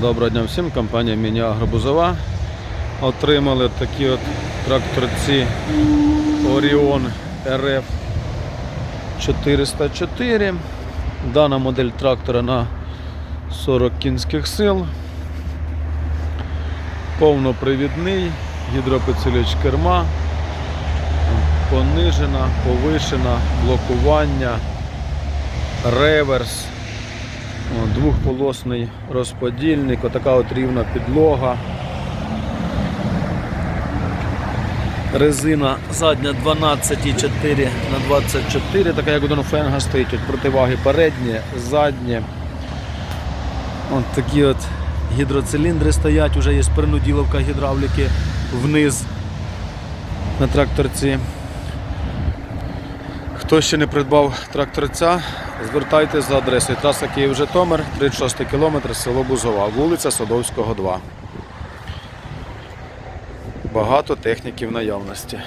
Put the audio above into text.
Доброго дня всім, компанія Міні-Агро Бузова. Отримали такі от тракторці Orion RF 404. Дана модель трактора на 40 кінських сил. Повнопривідний, гідропідсилювач керма, понижена, повишена, блокування, реверс. Двохполосний розподільник, отака от рівна підлога. Резина задня 12,4 на 24, така як у Донфенга стоїть, от противаги переднє, заднє. От такі от гідроциліндри стоять, вже є принуділовка гідравліки вниз на тракторці. Хто ще не придбав тракторця, звертайтеся за адресою траса Київ-Житомир, 36 км, село Бузова, вулиця Садовського, 2. Багато техніків в наявності.